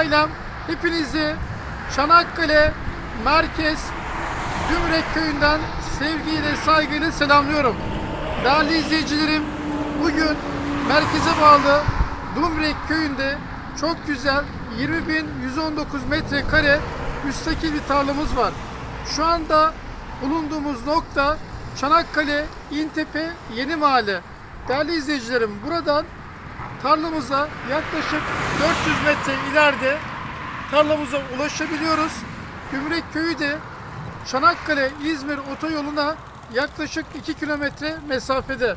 ailem hepinizi Çanakkale Merkez Gümrek Köyü'nden sevgiyle saygıyla selamlıyorum. Değerli izleyicilerim bugün merkeze bağlı Dumrek Köyü'nde çok güzel 20.119 metrekare müstakil bir tarlamız var. Şu anda bulunduğumuz nokta Çanakkale İntepe Yeni Mahalle. Değerli izleyicilerim buradan tarlamıza yaklaşık 400 metre ileride tarlamıza ulaşabiliyoruz. Gümrek Köyü de Çanakkale İzmir otoyoluna yaklaşık 2 kilometre mesafede.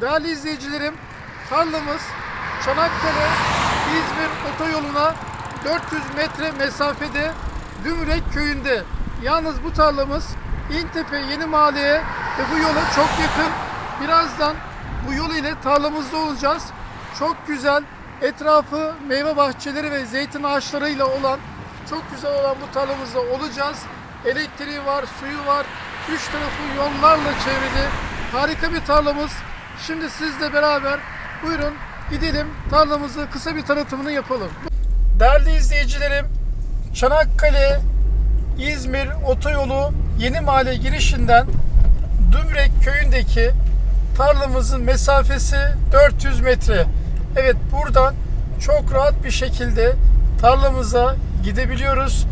Değerli izleyicilerim tarlamız Çanakkale İzmir otoyoluna 400 metre mesafede Gümrek Köyü'nde. Yalnız bu tarlamız İntepe Yeni Mahalle'ye ve bu yola çok yakın. Birazdan bu yol ile tarlamızda olacağız. Çok güzel etrafı meyve bahçeleri ve zeytin ağaçlarıyla olan çok güzel olan bu tarlamızda olacağız. Elektriği var, suyu var. Üç tarafı yollarla çevrili. Harika bir tarlamız. Şimdi sizle beraber buyurun gidelim tarlamızı kısa bir tanıtımını yapalım. Değerli izleyicilerim, Çanakkale İzmir otoyolu Yeni Mahalle girişinden Dümrek köyündeki tarlamızın mesafesi 400 metre. Evet buradan çok rahat bir şekilde tarlamıza gidebiliyoruz.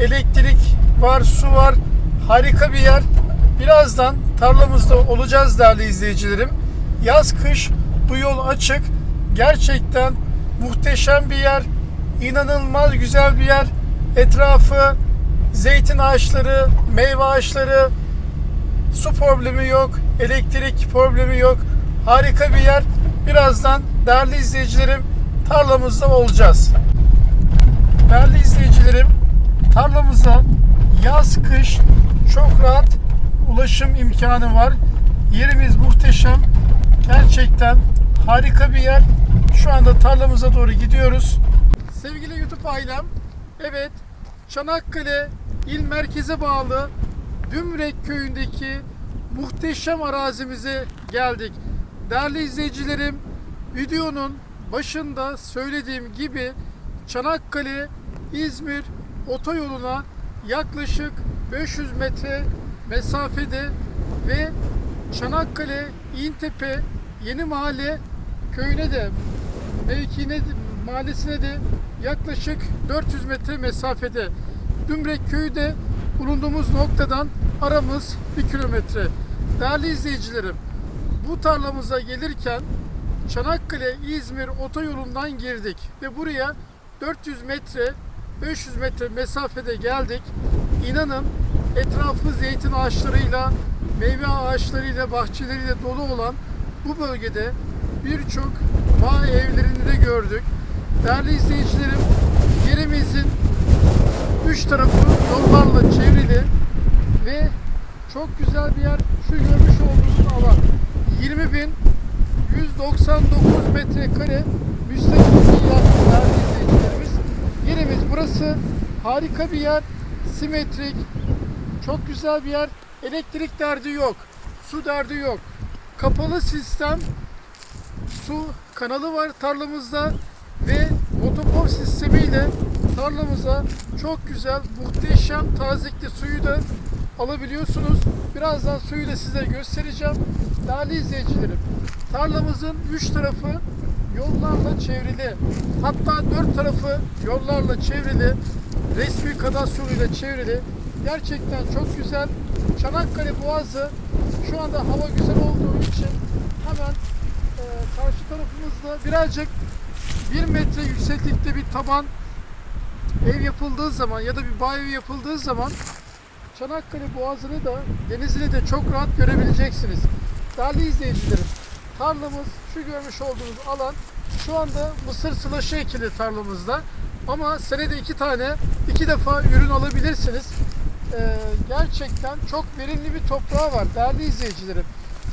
Elektrik var, su var. Harika bir yer. Birazdan tarlamızda olacağız değerli izleyicilerim. Yaz kış bu yol açık. Gerçekten muhteşem bir yer. İnanılmaz güzel bir yer. Etrafı zeytin ağaçları, meyve ağaçları, su problemi yok, elektrik problemi yok. Harika bir yer. Birazdan değerli izleyicilerim tarlamızda olacağız. Değerli izleyicilerim tarlamıza yaz kış çok rahat ulaşım imkanı var. Yerimiz muhteşem. Gerçekten harika bir yer. Şu anda tarlamıza doğru gidiyoruz. Sevgili YouTube ailem, evet Çanakkale il merkeze bağlı Dümrek köyündeki muhteşem arazimize geldik. Değerli izleyicilerim, videonun başında söylediğim gibi Çanakkale İzmir otoyoluna yaklaşık 500 metre mesafede ve Çanakkale İntepe Yeni Mahalle köyüne de mevkine de, mahallesine de yaklaşık 400 metre mesafede. Dümrek köyü de bulunduğumuz noktadan aramız 1 kilometre. Değerli izleyicilerim, bu tarlamıza gelirken Çanakkale İzmir otoyolundan girdik ve buraya 400 metre 500 metre mesafede geldik. İnanın etrafı zeytin ağaçlarıyla, meyve ağaçlarıyla, bahçeleriyle dolu olan bu bölgede birçok bağ evlerini de gördük. Değerli izleyicilerim, yerimizin üç tarafı yollarla çevrili ve çok güzel bir yer. Şu görmüş olduğunuz alan 20.199 metrekare müstakil yer değerli izleyicilerimiz. Yerimiz burası. Harika bir yer. Simetrik. Çok güzel bir yer. Elektrik derdi yok. Su derdi yok. Kapalı sistem su kanalı var tarlamızda ve motopomp sistemiyle tarlamıza çok güzel, muhteşem tazikli suyu da alabiliyorsunuz. Birazdan suyu da size göstereceğim. Değerli izleyicilerim, tarlamızın üç tarafı yollarla çevrili. Hatta dört tarafı yollarla çevrili. Resmi kadastroluyla çevrili. Gerçekten çok güzel. Çanakkale Boğazı şu anda hava güzel olduğu için hemen e, karşı tarafımızda birazcık 1 metre yükseklikte bir taban ev yapıldığı zaman ya da bir bağ evi yapıldığı zaman Çanakkale Boğazı'nı da denizini de çok rahat görebileceksiniz. Değerli izleyicilerim, tarlamız şu görmüş olduğunuz alan şu anda mısır sılaşı ekili tarlamızda. Ama senede iki tane, iki defa ürün alabilirsiniz. Ee, gerçekten çok verimli bir toprağı var değerli izleyicilerim.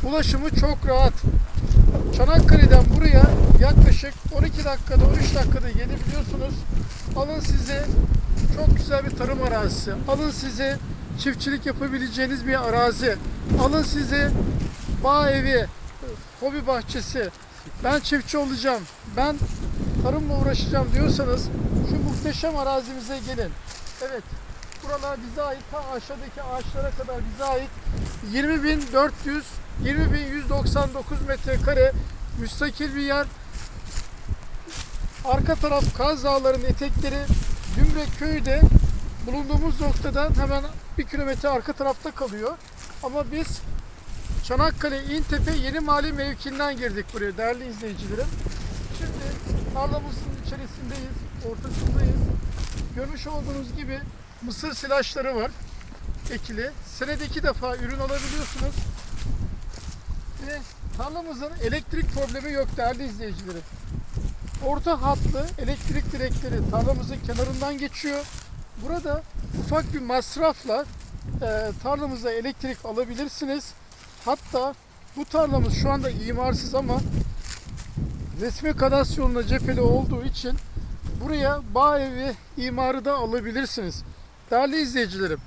Ulaşımı çok rahat. Çanakkale'den buraya yaklaşık 12 dakikada 13 dakikada gelebiliyorsunuz. Alın size çok güzel bir tarım arazisi. Alın size çiftçilik yapabileceğiniz bir arazi. Alın size bağ evi, hobi bahçesi. Ben çiftçi olacağım. Ben tarımla uğraşacağım diyorsanız şu muhteşem arazimize gelin. Evet, buralar bize ait. Ta aşağıdaki ağaçlara kadar bize ait. 20.400, 20.199 metrekare müstakil bir yer. Arka taraf Kaz Dağları'nın etekleri Dümrek köyü de bulunduğumuz noktadan hemen bir kilometre arka tarafta kalıyor. Ama biz Çanakkale İntepe Yeni Mahalle mevkiinden girdik buraya değerli izleyicilerim. Şimdi tarlamızın içerisindeyiz, ortasındayız. Görmüş olduğunuz gibi mısır silajları var ekili. Senede iki defa ürün alabiliyorsunuz. Ve tarlamızın elektrik problemi yok değerli izleyicilerim. Orta hatlı elektrik direkleri tarlamızın kenarından geçiyor. Burada ufak bir masrafla e, tarlamıza elektrik alabilirsiniz. Hatta bu tarlamız şu anda imarsız ama resmi kadasyonla cepheli olduğu için buraya bağ evi imarı da alabilirsiniz. Değerli izleyicilerim,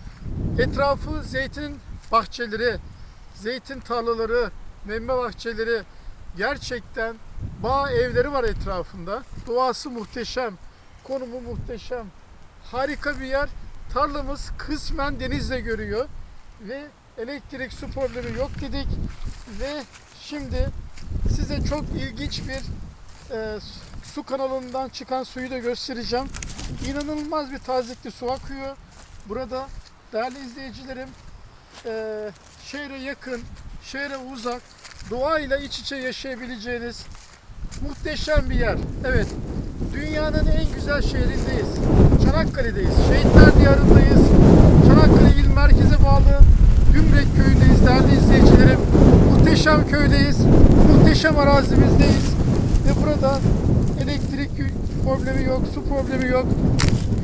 etrafı zeytin bahçeleri, zeytin tarlaları, meyve bahçeleri gerçekten bağ evleri var etrafında. Doğası muhteşem, konumu muhteşem. Harika bir yer. Tarlamız kısmen denizle görüyor ve elektrik su problemi yok dedik ve şimdi size çok ilginç bir e, su kanalından çıkan suyu da göstereceğim. İnanılmaz bir tazikli su akıyor. Burada değerli izleyicilerim e, şehre yakın, şehre uzak, doğayla iç içe yaşayabileceğiniz muhteşem bir yer. Evet, dünyanın en güzel şehrindeyiz. Çanakkale'deyiz. Şehitler Diyarı'ndayız. Merkeze bağlı Gümrek köyündeyiz değerli izleyicilerim. Muhteşem köydeyiz. Muhteşem arazimizdeyiz. Ve burada elektrik problemi yok, su problemi yok,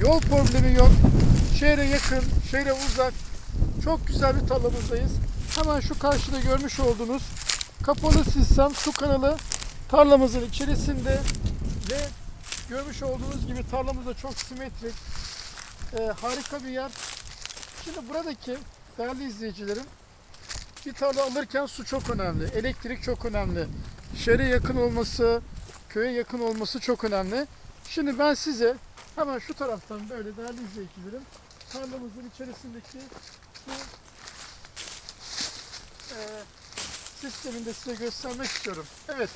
yol problemi yok. Şehre yakın, şehre uzak. Çok güzel bir tarlamızdayız. Hemen şu karşıda görmüş olduğunuz kapalı sistem su kanalı tarlamızın içerisinde ve görmüş olduğunuz gibi tarlamız da çok simetrik. Ee, harika bir yer. Şimdi buradaki değerli izleyicilerim bir tarla alırken su çok önemli. Elektrik çok önemli. Şehre yakın olması, köye yakın olması çok önemli. Şimdi ben size hemen şu taraftan böyle değerli izleyicilerim tarlamızın içerisindeki su e, sistemini size göstermek istiyorum. Evet.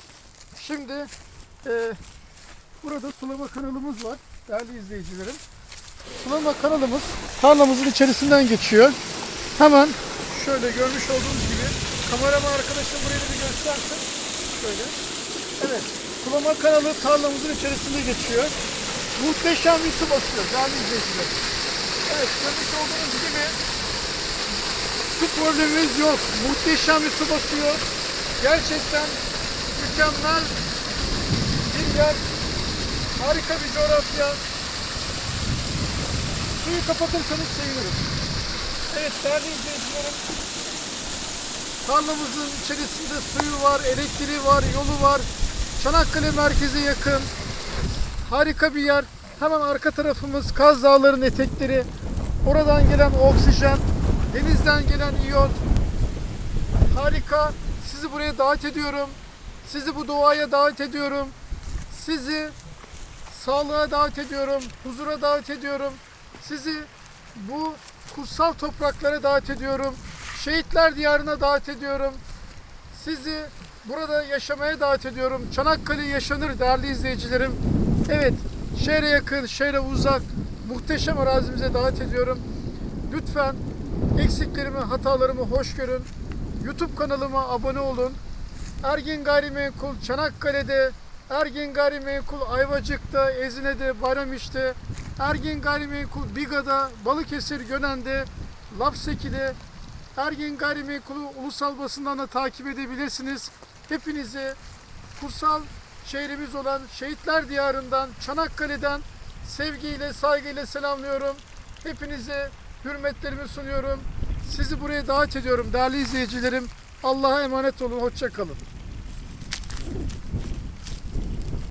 Şimdi e, burada sulama kanalımız var değerli izleyicilerim. Sulama kanalımız tarlamızın içerisinden geçiyor. Hemen şöyle görmüş olduğunuz gibi kameraman arkadaşım burayı bir göstersin. Şöyle. Evet. Sulama kanalı tarlamızın içerisinde geçiyor. Muhteşem bir su basıyor değerli izleyiciler. Evet görmüş olduğunuz gibi su problemimiz yok. Muhteşem bir su basıyor. Gerçekten mükemmel bir yer. Harika bir coğrafya. Suyu kapatırsanız sevinirim. Evet değerli izleyicilerim. Tarlamızın içerisinde suyu var, elektriği var, yolu var. Çanakkale merkeze yakın. Harika bir yer. Hemen arka tarafımız Kaz Dağları'nın etekleri. Oradan gelen oksijen, denizden gelen iyot. Harika. Sizi buraya davet ediyorum. Sizi bu doğaya davet ediyorum. Sizi sağlığa davet ediyorum. Huzura davet ediyorum. Sizi bu kutsal topraklara davet ediyorum. Şehitler diyarına davet ediyorum. Sizi burada yaşamaya davet ediyorum. Çanakkale yaşanır değerli izleyicilerim. Evet, şehre yakın, şehre uzak, muhteşem arazimize davet ediyorum. Lütfen eksiklerimi, hatalarımı hoş görün. YouTube kanalıma abone olun. Ergin Gayrimenkul Çanakkale'de, Ergin Gayrimenkul Ayvacık'ta, Ezine'de, Bayramiş'te, Ergin Gayrimenkul Biga'da, Balıkesir Gönen'de, Lapseki'de, Ergin Gayrimenkul'u ulusal basından da takip edebilirsiniz. Hepinizi kutsal şehrimiz olan Şehitler Diyarı'ndan, Çanakkale'den sevgiyle, saygıyla selamlıyorum. Hepinize hürmetlerimi sunuyorum. Sizi buraya davet ediyorum değerli izleyicilerim. Allah'a emanet olun, hoşça kalın.